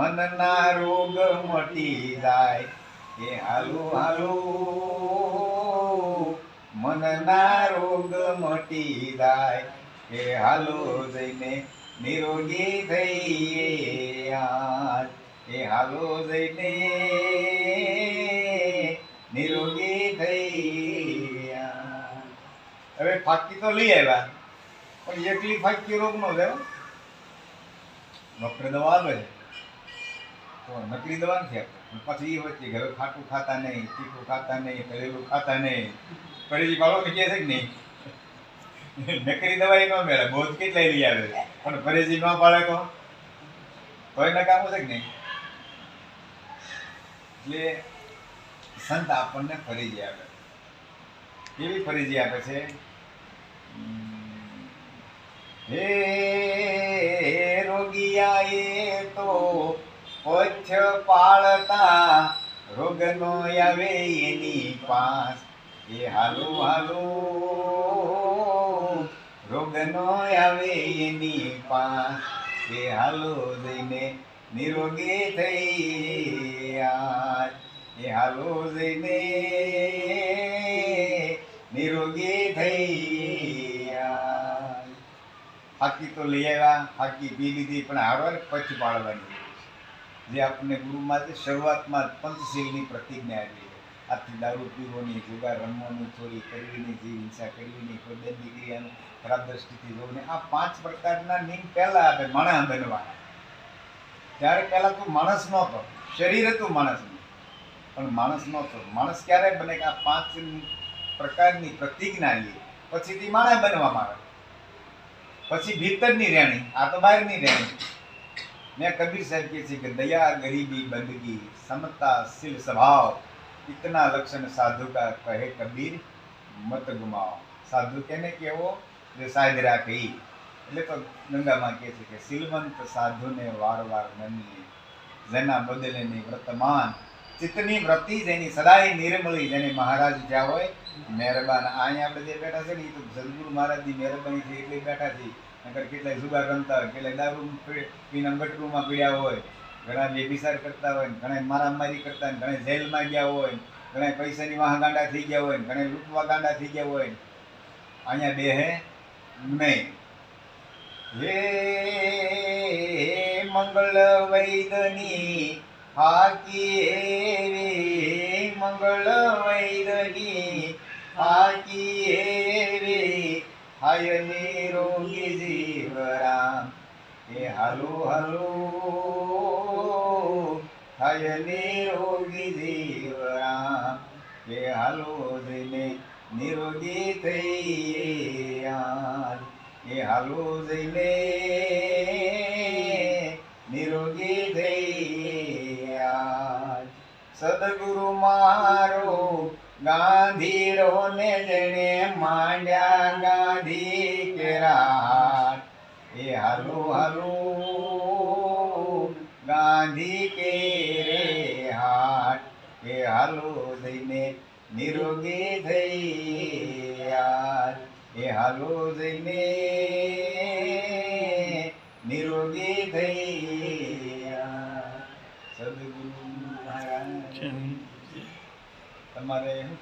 મનના રોગ મટી જાય. એ હાલુ હાલુ. મનના રોગ મટી જાય. એ હાલો જઈને નિરોગી થઈએ આજ. એ હાલો જઈને નિરોગી થઈ. હવે ફાકી તો લઈ આવ્યા, પણ એકલી ફાકી રોગ નો થયો ડોક્ટર દવા છે. તો નકલી દવા નથી આપતા પછી એ વચ્ચે ઘરે ખાટું ખાતા નહીં, તીખું ખાતા નહીં તળેલું ખાતા નહીં. પરેજી બાળો કહે છે કે નહીં? નકલી દવાઈ ન મેળે બોધ કેટલાય લઈ આવે પણ પરેજી ન પાડે તો? તોય નકામું છે કે નહીં? એટલે સંત આપણને ફરીજી આપે. કેવી ફરીજી આપે છે? હે રોગિયા એ તો પછ પાળતા રોગ નો આવે એની પાસ. એ હાલો હાલો રોગ નો આવે એની પાસ. એ હાલો જઈને નિરોગી થઈ આજ. એ હાલો જઈને નિરોગી થઈ આજ. ફાકી તો લઈ આવ્યા ફાકી પી લીધી, પણ હારવાર પછી પાડવાની. જે આપણને ગુરુમાંથી શરૂઆતમાં જ પંચશીલની પ્રતિજ્ઞા આપી આથી દારૂ પીવોની, જુગાર રમવાની, ચોરી કરવીની જીવ હિંસા કરવીની, કોઈ દીકરીયાનું ખરાબ દ્રષ્ટિથી જોવું આ પાંચ પ્રકારના નિયમ પહેલા આપે માણસ બનવાના. ત્યારે પહેલા તું માણસ નહોતો શરીર હતું માણસનું. પણ માણસ નહોતો માણસ ક્યારે બને કે આ પાંચ પ્રકારની પ્રતિજ્ઞા લે? પછીથી માણસ બનવામાં આવે પછી ભીતરની રહેણી, આ તો બહારની રહેણી. મેં કબીર સાહેબ કહે છે કે દયા, ગરીબી, બંદગી, સમતા, શીલ, સ્વભાવ, ઇતના લક્ષણ સાધુ કા કહે કબીર, મત ગુમાવો. સાધુ કેને કેવો જે સાહેબ રાખે એટલે તો ગંગામાં કહે છે કે શીલવંત સાધુને વાર નમીએ. જેના બદલે ની વર્તમાન ચિત્તની વૃત્તિ, જેની સદાય નિર્મળી, જેને મહારાજ જ્યાં હોય, મહેરબાન અહીંયા બધે બેઠા છે ને એ તો સદગુરુ મહારાજની મહેરબાની છે એટલે બેઠા છે. નકર કેટલાય જુગાર રમતા હોય, કેટલાય દારૂ પીને ગટરૂમાં પીડ્યા હોય, ઘણા વ્યભિસાર કરતા હોય ઘણા મારામારી કરતા હોય ઘણા જેલમાં ગયા હોય ઘણા પૈસાની વાહ ગાંડા થઈ ગયા હોય ઘણા લૂંટવા ગાંડા થઈ ગયા હોય. અહીંયા બે હે નહીં. હે મંગળ વૈદની હાકી મંગળ વૈદની હાકી હાય નિરોગી જીવરા હે હાલો હાલો. હાય નિરોગી જીવરા હે હાલો, જઈને નિરોગી થઈ યાર હે હાલો, જઈને નિરોગી થઈ યાર સદગુરુ મારો ગાંધીરો ને જણે માંડ્યા ગાંધી કેરાટ એ હાલો હાલો ગાંધી કે રે હાટ. એ હાલો જઈને નિરોગી થઈ આજ એ હાલો જઈને નિરોગી થઈ આજ. સદગુરુ મહારાજ. તમારે શું